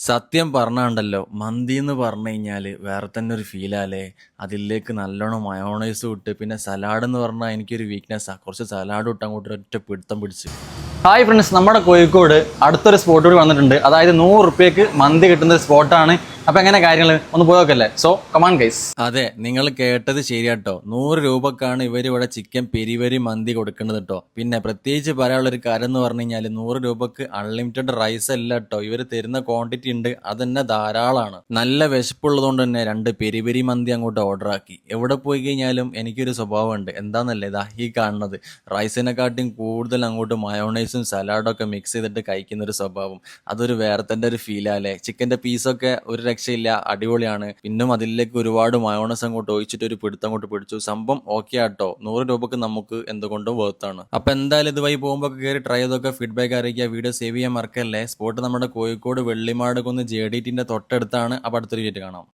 സത്യം പറഞ്ഞാണ്ടല്ലോ മന്തി എന്ന് പറഞ്ഞു കഴിഞ്ഞാൽ വേറെ തന്നെ ഒരു ഫീലാലേ അതിലേക്ക് നല്ലോണം മയോണൈസ് ഇട്ട് പിന്നെ സലാഡ് എന്ന് പറഞ്ഞാൽ എനിക്കൊരു വീക്ക്നെസ്സാണ് കുറച്ച് സലാഡ് ഇട്ട് അങ്ങോട്ട് ഒറ്റ പിടുത്തം പിടിച്ച്. ഹായ് ഫ്രണ്ട്സ് നമ്മുടെ കോഴിക്കോട് അടുത്തൊരു സ്പോട്ട് കൂടി വന്നിട്ടുണ്ട്. അതായത് നൂറ് റുപ്യക്ക് മന്തി കിട്ടുന്ന ഒരു സ്പോട്ടാണ് അപ്പൊ എങ്ങനെ കാര്യങ്ങൾ ഒന്ന് പോയി നോക്കല്ലേ? സോ കമാൻ ഗൈസ് അതെ നിങ്ങൾ കേട്ടത് ശരിയാട്ടോ. നൂറ് രൂപക്കാണ് ഇവർ ഇവിടെ ചിക്കൻ പെരിവരി മന്തി കൊടുക്കുന്നത് കേട്ടോ പിന്നെ പ്രത്യേകിച്ച് പറയാനുള്ള ഒരു കാര്യം എന്ന് പറഞ്ഞു കഴിഞ്ഞാൽ നൂറ് രൂപക്ക് അൺലിമിറ്റഡ് റൈസ് അല്ല കേട്ടോ ഇവർ തരുന്ന ക്വാണ്ടിറ്റി ഉണ്ട്. അതന്നെ തന്നെ ധാരാളമാണ് നല്ല വിശപ്പുള്ളതുകൊണ്ട് തന്നെ രണ്ട് പെരിവരി മന്തി അങ്ങോട്ട് ഓർഡർ ആക്കി. എവിടെ പോയി കഴിഞ്ഞാലും എനിക്കൊരു സ്വഭാവമുണ്ട്. എന്താണെന്നല്ലേ ഇതാ ഈ കാണുന്നത്? റൈസിനെക്കാട്ടിയും കൂടുതൽ അങ്ങോട്ട് മയോണൈസും സലാഡും ഒക്കെ മിക്സ് ചെയ്തിട്ട് കഴിക്കുന്ന ഒരു സ്വഭാവം. അതൊരു വേറെ തന്നെ ഒരു ഫീലാല്ലേ ചിക്കന്റെ പീസൊക്കെ ഒരു രക്ഷയില്ല അടിപൊളിയാണ്. പിന്നും അതിലേക്ക് ഒരുപാട് മയോണസ് അങ്ങോട്ട് ഒഴിച്ചിട്ട് ഒരു പിടുത്തം അങ്ങോട്ട് പിടിച്ചു. സംഭവം ഓക്കെ ആട്ടോ. നൂറ് രൂപക്ക് നമുക്ക് എന്തുകൊണ്ടും വേർത്താണ് അപ്പൊ എന്തായാലും ഇതുവഴി പോകുമ്പോൾ കയറി ട്രൈ ചെയ്തൊക്കെ ഫീഡ്ബാക്ക് അറിയിക്കുക. വീഡിയോ സേവ് ചെയ്യാൻ മറക്കല്ലേ? സ്പോട്ട് നമ്മുടെ കോഴിക്കോട് വെള്ളിമാട് കുന്ന് ജെ ഡി ടിന്റെ തൊട്ടടുത്താണ്. അപ്പൊ അടുത്തൊരു വീഡിയോ കാണാം.